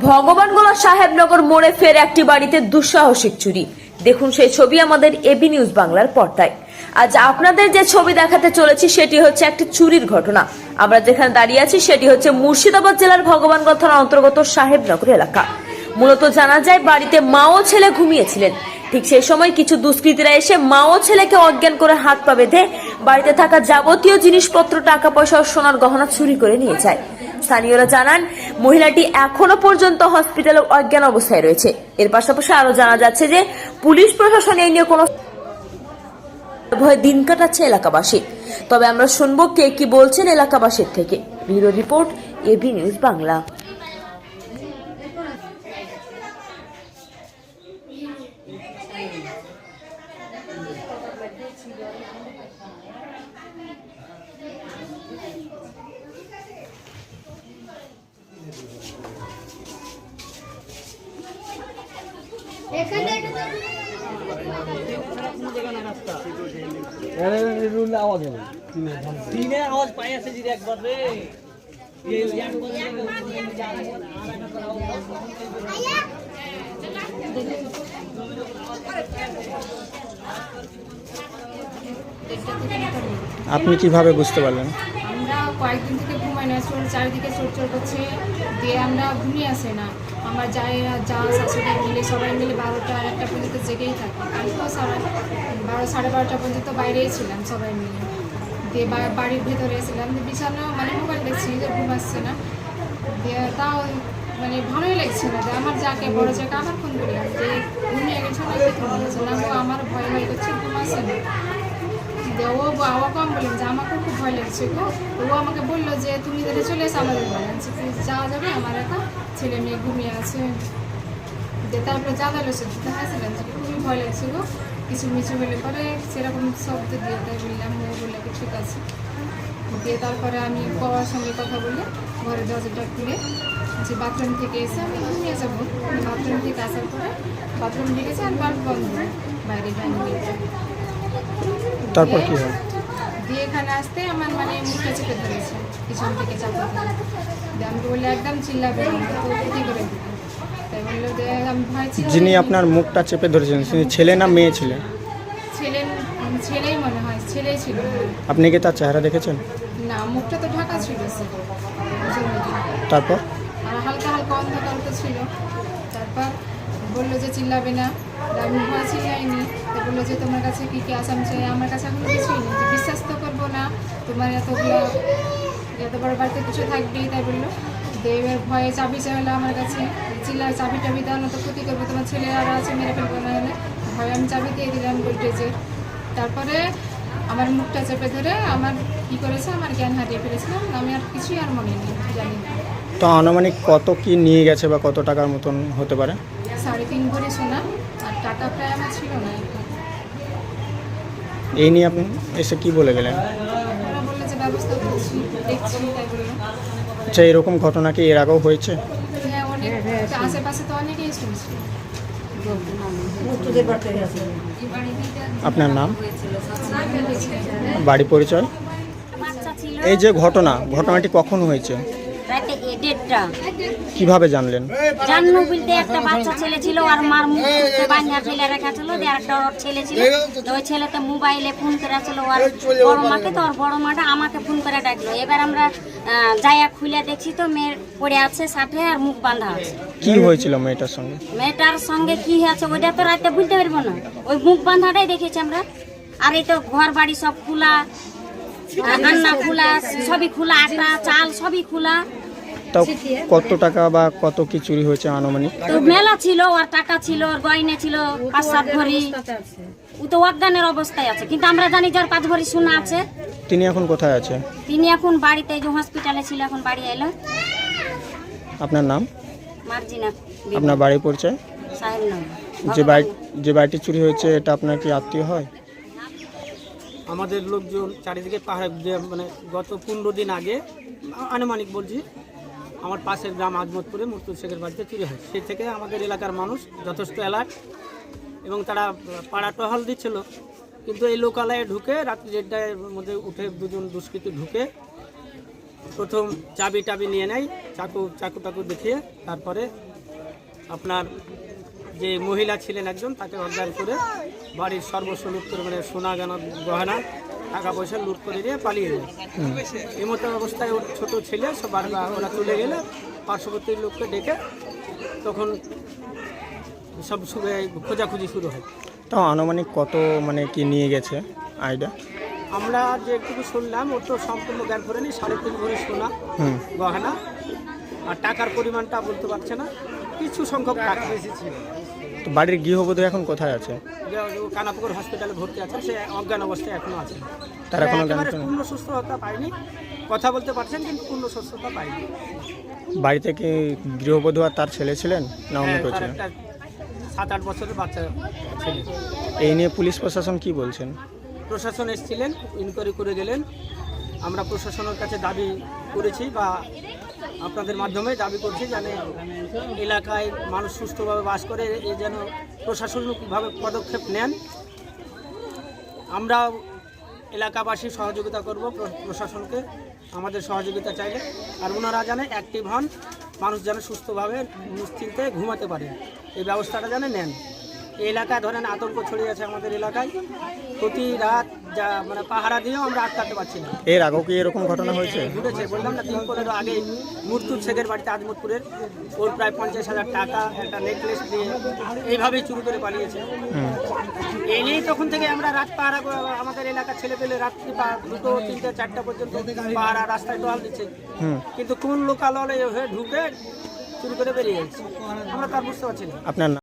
ভগবানগোলা সাহেবনগর মোড়ে ফের একটি বাড়িতে দুঃসাহসিক চুরি। দেখুন সেই ছবি আমাদের এবি নিউজ বাংলার পর্দায়। আজ আপনাদের যে ছবি দেখাতে চলেছি সেটি হচ্ছে একটি চুরির ঘটনা। আমরা যেখানে দাঁড়িয়ে আছি সেটি হচ্ছে মুর্শিদাবাদ জেলার ভগবানগড় থানার অন্তর্গত সাহেবনগর এলাকা। মূলত জানা যায়, বাড়িতে মা ও ছেলে ঘুমিয়েছিলেন। ঠিক সেই সময় কিছু দুষ্কৃতীরা এসে মা ও ছেলেকে অজ্ঞান করে হাত পা বেঁধে বাড়িতে থাকা যাবতীয় জিনিসপত্র, টাকা পয়সা ও সোনার গহনা চুরি করে নিয়ে যায়। স্থানীয়রা জানান, মহিলাটি এখনও পর্যন্ত হসপিটালে অজ্ঞান অবস্থায় রয়েছে। এর পাশাপাশি আরও জানা যাচ্ছে যে, পুলিশ প্রশাসন এই নিয়ে কোনো ভয়ে দিন কাটাচ্ছে এলাকাবাসী। তবে আমরা শুনব কে কি বলছেন এলাকাবাসীর থেকে। Bureau report A B news Bangla. এখানে আওয়াজ পাই আছে যদি একবার রে। আপনি কীভাবে বুঝতে পারলেন? আমরা কয়েকদিন থেকে ঘুমাই না চোর চারিদিকে চোর চোর করছে। দিয়ে আমরা ঘুমিয়ে আসে না। আমার যাই, যা শাশুড়ি মিলে সবাই মিলে বারোটা আর একটা পর্যন্ত জেগেই থাকি। কালকেও সারা বারো, সাড়ে বারোটা পর্যন্ত বাইরেই ছিলাম সবাই মিলে। দিয়ে বাড়ির ভেতরে এসেছিলাম বিছানা মানে মোবাইল দেখছি, যে ঘুম আসছে না। দিয়ে তাও মানে ভালোই লাগছে না। আমার যাকে বড় যাকে আবার ফোন করলাম যে ঘুমিয়ে গেছে না? করেছে আমার ভয় হয়ে গেছে ঘুম আসে না। দিয়ে ও বাবা কম বললেন যে আমাকে খুব ভয় লাগছে গো। ও আমাকে বলল যে তুমি তাহলে চলে এসো আমাদের "প্লিজ যাওয়া যাবে? আমার একটা ছেলে মেয়ে ঘুমিয়ে আছে। দিয়ে তারপরে যা জানালো সে হাসিলেন যে খুবই ভয় লাগছে গো। কিছু মিছু হলে পরে সেরকম শব্দ দিয়ে তাই বললাম ও বললে ঠিক আছে। দিয়ে তারপরে আমি বাবার সঙ্গে কথা বলে ঘরে দরজাটা খুলে যে বাথরুম থেকে এসে আমি ঘুমিয়ে যাব। বাথরুম থেকে আসার পরে বাথরুম ঢেকেছে আর বাল্ব বন্ধ। বাইরে ডাইনিং তারপর কি হয়? দিয়ে এখানে আসতে আমার মানে মুখটা চেপে ধরেছে পিছন থেকে চাপা। ধরে আমি বললে একদম চিল্লাবে করে যিনি আপনার মুখটা চেপে ধরেছেন তিনি ছেলে না মেয়ে ছিলেন ছেলে ছেলেই মনে হয় ছেলেই ছিল। আপনি কি তার চেহারা দেখেছেন? না মুখটা তো ঢাকা ছিল তারপর? আর হালকা হালকা অন্ধকার তো ছিল। তারপর বলল যে চিল্লাবে না। আমি ভয় চিল্লাইনি। তো বলল যে, তোমার কাছে কী কী আছে? আমি চাই আমার কাছে এখন কিছুই নেই। যে বিশ্বাস তো করব না। তোমার এতগুলো, এত বড় বাড়িতে কিছু থাকবেই তাই বলল। দেবের ভয়ে চাবি চাইলো আমার কাছে। চিল্লা, চাবি টাবি না তো ক্ষতি করব। তোমার ছেলে আর আছে, মেরে ফেলব না হলে। ভয়ে আমি চাবি দিয়ে দিলাম ভোল্টেজের তারপরে আমার মুখটা চেপে ধরে আমার কি করেছে? আমার জ্ঞান হারিয়ে ফেলেছিলাম আমি আর কিছুই আর মনে নেই, জানি না। তো আনুমানিক কত কি নিয়ে গেছে বা কত টাকার মতন হতে পারে? সাড়ে তিন ভরি সোনা আর টাকা প্রায় আমার ছিল না এই নিয়ে আপনি এসে কি বলে গেলেন? যে ব্যবস্থা করছি দেখছি তাই বলল। আচ্ছা এরকম ঘটনা কি এর আগেও হয়েছে? হ্যাঁ অনেক আশেপাশে তো অনেকেই শুনছি। আপনার নাম? বাড়ি পরিচয়? এই যে ঘটনা ঘটনাটি কখন হয়েছে? কীভাবে জানলেন? জান্ন বলতে একটা বাচ্চা ছেলে ছিল আর মার মুখ বান্যা ফেলে রেখা ছিল দিয়ে একটা ওর ছেলে ছিল। ওই ছেলেতে মোবাইলে ফোন করে ছিল ওর বড় মাকে তো ওর বড় মাটা আমাকে ফোন করে ডাকলো। এবার আমরা যাইয়া খুলে দেখছি তো মেয়ের পড়ে আছে সাথে আর মুখ বাঁধা আছে। কি হয়েছিল মেয়েটার সঙ্গে? মেয়েটার সঙ্গে কি হয়েছে ওইটা তো রাতে বুঝতে পারব না। ওই মুখ বাঁধাটাই দেখেছি আমরা। আর এই তো ঘর বাড়ি সব খোলা রান্না খোলা সবই খোলা আটা চাল সবই খোলা। তাও কত টাকা বা কত কি চুরি হয়েছে আনুমানিক? তো মেলা ছিল আর টাকা ছিল আর গয়না ছিল পাঁচ সাত ভরি। ও তো অজ্ঞানের অবস্থায় আছে কিন্তু আমরা জানি যার পাঁচ ভরি সোনা আছে। তিনি এখন কোথায় আছে? তিনি এখন বাড়িতে যে হসপিটালে ছিল এখন বাড়ি এলো। আপনার নাম? মার্জিনা আপনার বাড়ি পরিচয়? সাহেব নাম। যে বাড়ি যে বাড়িটি চুরি হয়েছে এটা আপনার কি আত্মীয় হয়? আমাদের লোকজন চারিদিকে পাহাড় মানে গত পনেরো দিন আগে আনুমানিক বলছি আমার পাশের গ্রাম আজমতপুরে মুর্তুল শেখের বাড়িতে চুরি হয়। সেই থেকে আমাদের এলাকার মানুষ যথেষ্ট অ্যালার্ট এবং তারা পাড়া টহল দিচ্ছিল। কিন্তু এই লোকালয়ে ঢুকে রাত্রি দেড়টার মধ্যে উঠে দুজন দুষ্কৃতী ঢুকে প্রথম চাবি টাবি নিয়ে নেয়, চাকু চাকু টাকু দেখিয়ে তারপরে আপনার যে মহিলা ছিলেন একজন তাকে অজ্ঞান করে বাড়ির সর্বস্ব মানে সোনা গহনা টাকা পয়সা লুট করে দিয়ে পালিয়ে যায়। এই মতো অবস্থায় ওর ছোটো ছেলে সব বাড়ি- ওরা চলে গেলে পার্শ্ববর্তী লোককে ডেকে তখন সব খোঁজাখুঁজি শুরু হয়। তো আনুমানিক কত মানে কি নিয়ে গেছে আইডিয়া আমরা যেটুকু শুনলাম ওর তো সম্পূর্ণ জ্ঞান করে নিই সাড়ে তিন ভরি সোনা গহনা। আর টাকার পরিমাণটা বলতে পারছে না। কিছু সংখ্যক টাকা তো বাড়ির গৃহবধূ এখন কোথায় আছে? যে কানাপুকুর হসপিটালে ভর্তি আছে সে অজ্ঞান অবস্থায় এখনও আছে। তার ফেরেনি? পূর্ণ সুস্থতা পায়নি। কথা বলতে পারছেন কিন্তু পূর্ণ সুস্থতা পায়নি। বাড়িতে কি গৃহবধূ আর তার ছেলে ছিলেন না অন্য হ্যাঁ, কেউ ছিলেন? সাত আট বছরের বাচ্চা ছেলে। এই নিয়ে পুলিশ প্রশাসন কি বলছেন? প্রশাসন এসেছিলেন ইনকোয়ারি করে গেলেন। আমরা প্রশাসনের কাছে দাবি করেছি বা আপনাদের মাধ্যমে দাবি করছি যেন এলাকায় মানুষ সুস্থভাবে বাস করে, এ যেন প্রশাসনিকভাবে পদক্ষেপ নেন। আমরা এলাকাবাসী সহযোগিতা করব প্রশাসনকে, আমাদের সহযোগিতা চাইলে। আর ওনারা যেন অ্যাক্টিভ হন, মানুষ যেন সুস্থভাবে নিশ্চিন্তে ঘুমাতে পারে। এই ব্যবস্থাটা যেন নেন। এলাকায় ধরেন আতঙ্ক ছড়িয়ে আছে আমাদের এলাকায়। প্রতি রাত যা মানে পাহারা দিয়েও আমরা আটকাতে পারছি না। এর আগেও কি এরকম ঘটনা হয়েছে? ঘুরেছে বললাম না তিন পনেরো আগে মূর্তুর শেখের বাড়িতে আজমতপুরের ওর প্রায় পঞ্চাশ হাজার টাকা একটা নেকলেস দিয়ে এইভাবেই চুরি করে পালিয়েছে। এই নিয়েই তখন থেকে আমরা রাত পাহারা আমাদের এলাকার ছেলে পেলে রাত্রি দুটো তিনটে চারটা পর্যন্ত পাহারা রাস্তায় টোয়াল দিচ্ছে। কিন্তু কোন লোকালয়ে হয়ে ঢুকে চুরি করে বেরিয়ে যাচ্ছে আমরা তার বুঝতে পারছি না। আপনার